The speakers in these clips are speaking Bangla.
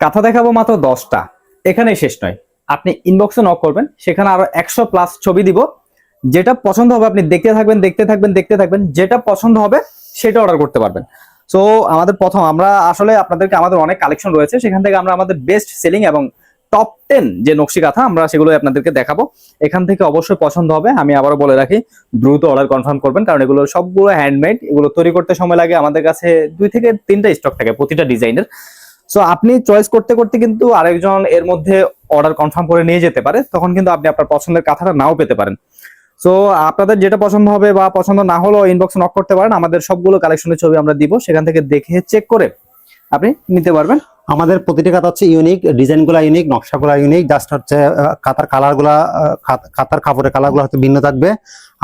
কাঁথা দেখাবো মাত্র দশটা। এখানেই শেষ নয়। আপনি ইনবক্সে নক করবেন, সেখানে আরও একশো প্লাস ছবি দিব। যেটা পছন্দ হবে আপনি দেখতে থাকবেন দেখতে থাকবেন দেখতে থাকবেন, যেটা পছন্দ হবে সেটা অর্ডার করতে পারবেন। সো আমাদের প্রথম, আমরা আসলে আপনাদেরকে আমাদের অনেক কালেকশন রয়েছে, সেখান থেকে আমরা আমাদের বেস্ট সেলিং এবং টপ টেন যে নকশি কাঁথা, আমরা সেগুলো আপনাদেরকে দেখাবো। এখান থেকে অবশ্যই পছন্দ হবে, আমি আবারও বলে রাখি, দ্রুত অর্ডার কনফার্ম করবেন, কারণ এগুলো সবগুলো হ্যান্ডমেড এগুলো তৈরি করতে সময় লাগে। আমাদের কাছে দুই থেকে তিনটা স্টক থাকে প্রতিটা ডিজাইনের সো আপনি চয়েস করতে করতে কিন্তু আরেকজন এর মধ্যে অর্ডার কনফার্ম করে নিয়ে যেতে পারে, তখন কিন্তু আপনি আপনার পছন্দের কাঁথাটা নাও পেতে পারেন। সো আপনাদের যেটা পছন্দ হবে বা পছন্দ না হলেও ইনবক্স নক করতে পারেন, আমাদের সবগুলো কালেকশনের ছবি আমরা দিব, সেখান থেকে দেখে চেক করে আপনি নিতে পারবেন। আমাদের প্রতিটি কাতা হচ্ছে ইউনিক ডিজাইনগুলা ইউনিক নকশাগুলা ইউনিক জাস্ট হচ্ছে কাতার কালারগুলা কাতার কাপড়ের কালারগুলা হয়তো ভিন্ন থাকবে,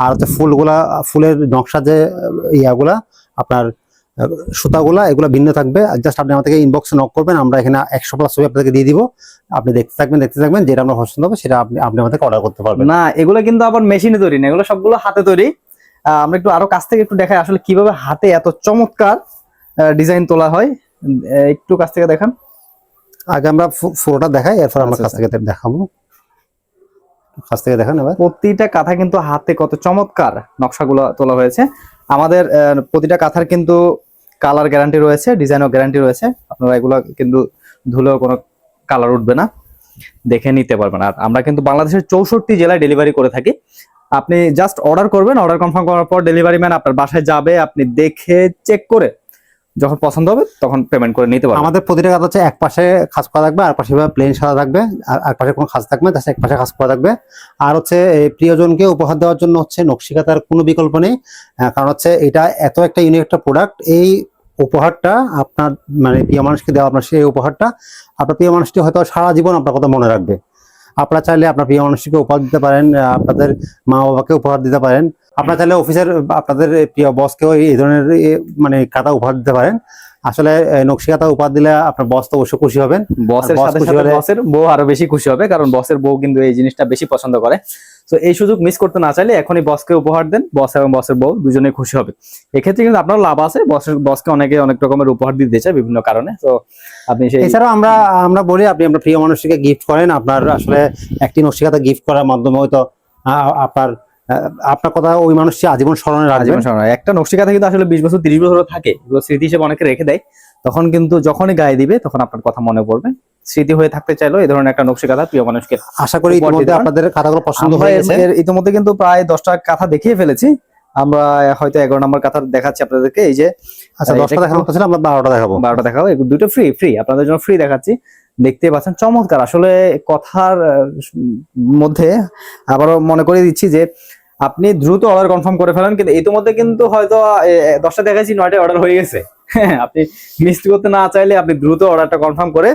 আর হচ্ছে ফুলগুলা, ফুলের নকশা যে ইয়াগুলা, আপনার সুতাগুলা এগুলো ভিন্ন থাকবে। জাস্ট আপনি আমাদেরকে ইনবক্সে নক করবেন আমরা এখানে একশো প্লাস ছবি আপনাদেরকে দিয়ে দিব। আপনি দেখতে থাকবেন দেখতে থাকবেন যেটা আপনার পছন্দ হবে সেটা আপনি আপনি আমাদেরকে অর্ডার করতে পারবেন। না এগুলো কিন্তু আবার মেশিনে তৈরি না এগুলো সবগুলো হাতে তৈরি। আমরা একটু আরও কাছ থেকে একটু দেখাই আসলে কীভাবে হাতে এত চমৎকার ডিজাইন তোলা হয়। একটু কাছ থেকে দেখান। আগে আমরা পুরোটা দেখাই এরপর আমরা আচ্ছা, কাছ থেকে দেখাবো। কাছ থেকে দেখান এবার। প্রতিটা কাঁথা কিন্তু হাতে কত চমৎকার নকশাগুলো তোলা হয়েছে। আমাদের প্রতিটা কাঁথার কিন্তু কালার গ্যারান্টি রয়েছে ডিজাইনও গ্যারান্টি রয়েছে। আপনারা এগুলো কিন্তু ধুলেও কোনো কালার উঠবে না, দেখে নিতে পারবেন। আর আমরা কিন্তু বাংলাদেশের চৌষট্টি জেলায় ডেলিভারি করে থাকি। আপনি জাস্ট অর্ডার করবেন অর্ডার কনফার্ম করার পর ডেলিভারি ম্যান আপনার বাসায় যাবে, আপনি দেখে চেক করে যখন পছন্দ হবে, তখন পেমেন্ট করে নিতে পারবেন আমাদের প্রতিটা কাজ হচ্ছে এক পাশে খাস করা থাকবে, আর পাশে প্লেন সাদা থাকবে, আর এক পাশে কোনো খাস থাকবে তার এক পাশে খাস করা থাকবে। আর হচ্ছে প্রিয়জনকে উপহার দেওয়ার জন্য হচ্ছে নকশিকাতার কোনো বিকল্প নেই কারণ হচ্ছে এটা এত একটা ইউনিক একটা প্রোডাক্ট এই উপহারটা আপনার মানে প্রিয় মানুষকে দেওয়া আপনার সেই উপহারটা, আপনার প্রিয় মানুষটি হয়তো সারা জীবন আপনার কথা মনে রাখবে। আপনারা চাইলে আপনার প্রিয় মানুষকে উপহার দিতে পারেন আপনাদের মা বাবাকে উপহার দিতে পারেন। আপনারা চাইলে অফিসের আপনাদের প্রিয় বসকেও এই ধরনের মানে খাতা উপহার দিতে পারেন। আসলে নকশি খাতা উপহার দিলে আপনার বস তো অবশ্যই খুশি হবেন। বসের সাথে বসের বউ আরও বেশি খুশি হবে কারণ বসের বউ কিন্তু এই জিনিসটা বেশি পছন্দ করে। তো এই সুযোগ মিস করতে না চাইলে এখনই বসকে উপহার দেন বস এবং বসের বউ দুজনেই খুশি হবে। এক্ষেত্রে কিন্তু আপনার লাভ আছে বসের বসকে অনেকে অনেক রকমের উপহার দিতে চায় বিভিন্ন কারণে। তো আপনি সেই এছাড়াও আমরা আমরা বলি আপনি আপনার প্রিয় মানুষকে গিফট করেন আপনার আসলে একটি নকশি গিফট করার মাধ্যমে হয়তো আপনার আপনার কথা ওই মানুষটি আজীবন স্মরণে আজীবন স্মরণ একটা নকশিকাথা কিন্তু আসলে বিশ বছর তিরিশ বছর থাকে। স্মৃতি হিসেবে অনেকে রেখে দেয়। তখন কিন্তু যখনই গায়ে দিবে তখন আপনার কথা মনে পড়বে। স্মৃতি হয়ে থাকতে চাইলেও এই ধরনের একটা নকশিকাথা প্রিয় মানুষকে আশা করি ইতিমধ্যে আপনাদের খাতাগুলো পছন্দ হয়ে গেছে ইতিমধ্যে কিন্তু প্রায় দশটা কাঁথা দেখিয়ে ফেলেছি। আমরা হয়তো এগারো নম্বর কাঁথা দেখাচ্ছি আপনাদেরকে। এই যে আচ্ছা দশটা দেখানো ছিল আমরা বারোটা দেখাবো। বারোটা দেখাবো। দুটো ফ্রি ফ্রি আপনাদের জন্য ফ্রি দেখাচ্ছি। দেখতে পাচ্ছেন চমৎকার। আসলে কথার মধ্যে আবারও মনে করে দিচ্ছি যে আপনি দ্রুত অর্ডার কনফার্ম করে ফেলেন কিন্তু ইতিমধ্যে কিন্তু হয়তো দশটা দেখাচ্ছি নয়টা অর্ডার হয়ে গেছে। হ্যাঁ আপনি মিস করতে না চাইলে আপনি দ্রুত অর্ডারটা কনফার্ম করে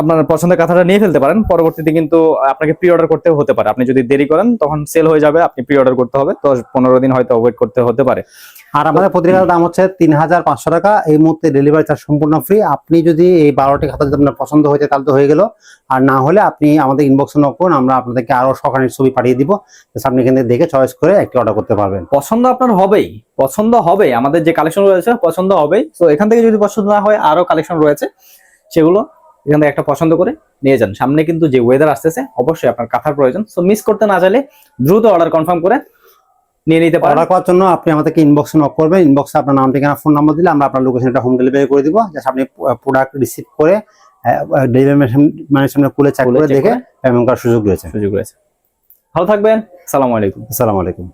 আপনার পছন্দের কথাটা নিয়ে ফেলতে পারেন। পরবর্তীতে কিন্তু আপনাকে প্রি অর্ডার করতে হতে পারে। আপনি যদি দেরি করেন তখন সেল হয়ে যাবে আপনি প্রি অর্ডার করতে হবে। দশ পনেরো দিন হয়তো ওয়েট করতে হতে পারে। আর আমাদের পত্রিকার দাম হচ্ছে তিন হাজার পাঁচশো টাকা। এই মুহূর্তে ডেলিভারি চার্জ সম্পূর্ণ ফ্রি আপনি যদি এই বারোটি খাতা যদি আপনার পছন্দ হয়েছে তাহলে তো হয়ে গেল। আর না হলে আপনি আমাদের ইনবক্সে নক করুন আমরা আপনাদেরকে আরও সকালের ছবি পাঠিয়ে দিব। আপনি এখান থেকে দেখে চয়েস করে একটি অর্ডার করতে পারবেন। পছন্দ আপনার হবেই। পছন্দ হবে আমাদের যে কালেকশন রয়েছে পছন্দ হবেই। তো এখান থেকে যদি পছন্দ না হয় আরও কালেকশন রয়েছে। সেগুলো এখান থেকে একটা পছন্দ করে নিয়ে যান। সামনে কিন্তু যে ওয়েদার আসতেছে অবশ্যই আপনার কাঁথার প্রয়োজন। সো মিস করতে না চাইলে দ্রুত অর্ডার কনফার্ম করে নিয়ে নিতে পারেন। অর্ডার করার জন্য আপনি আমাদেরকে ইনবক্সে নক করবেন। ইনবক্সে আপনার নাম ঠিকানা ফোন নাম্বার দিলে আমরা আপনার লোকেশনটা হোম ডেলিভারি করে দিব। জাস্ট আপনি প্রোডাক্ট রিসিভ করে ডেলিভারি মানে সামনে খুলে চেক করে দেখে পেমেন্ট করার সুযোগ রয়েছে। সুযোগ রয়েছে। ভালো থাকবেন। সালাম আলাইকুম। আসসালামু আলাইকুম।